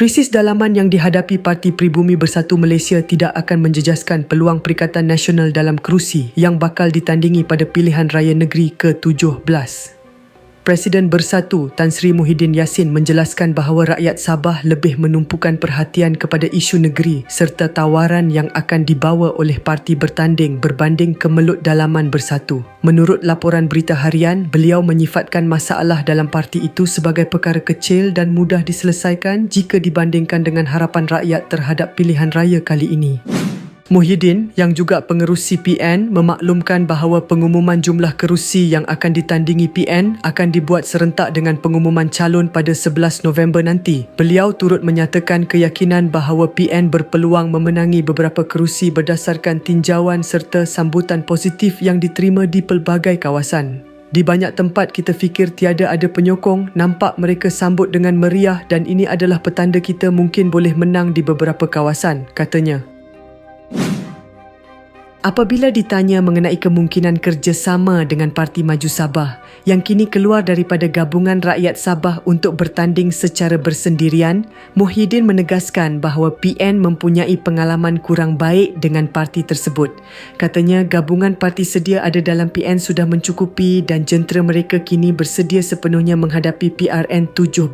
Krisis dalaman yang dihadapi Parti Pribumi Bersatu Malaysia tidak akan menjejaskan peluang Perikatan Nasional dalam kerusi yang bakal ditandingi pada pilihan raya negeri ke-17. Presiden Bersatu Tan Sri Muhyiddin Yassin menjelaskan bahawa rakyat Sabah lebih menumpukan perhatian kepada isu negeri serta tawaran yang akan dibawa oleh parti bertanding berbanding kemelut dalaman bersatu. Menurut laporan berita harian, beliau menyifatkan masalah dalam parti itu sebagai perkara kecil dan mudah diselesaikan jika dibandingkan dengan harapan rakyat terhadap pilihan raya kali ini. Muhyiddin yang juga pengerusi PN memaklumkan bahawa pengumuman jumlah kerusi yang akan ditandingi PN akan dibuat serentak dengan pengumuman calon pada 11 November nanti. Beliau turut menyatakan keyakinan bahawa PN berpeluang memenangi beberapa kerusi berdasarkan tinjauan serta sambutan positif yang diterima di pelbagai kawasan. Di banyak tempat kita fikir tiada ada penyokong, nampak mereka sambut dengan meriah dan ini adalah petanda kita mungkin boleh menang di beberapa kawasan, katanya. Apabila ditanya mengenai kemungkinan kerjasama dengan Parti Maju Sabah yang kini keluar daripada gabungan rakyat Sabah untuk bertanding secara bersendirian, Muhyiddin menegaskan bahawa PN mempunyai pengalaman kurang baik dengan parti tersebut. Katanya gabungan parti sedia ada dalam PN sudah mencukupi dan jentera mereka kini bersedia sepenuhnya menghadapi PRN 17.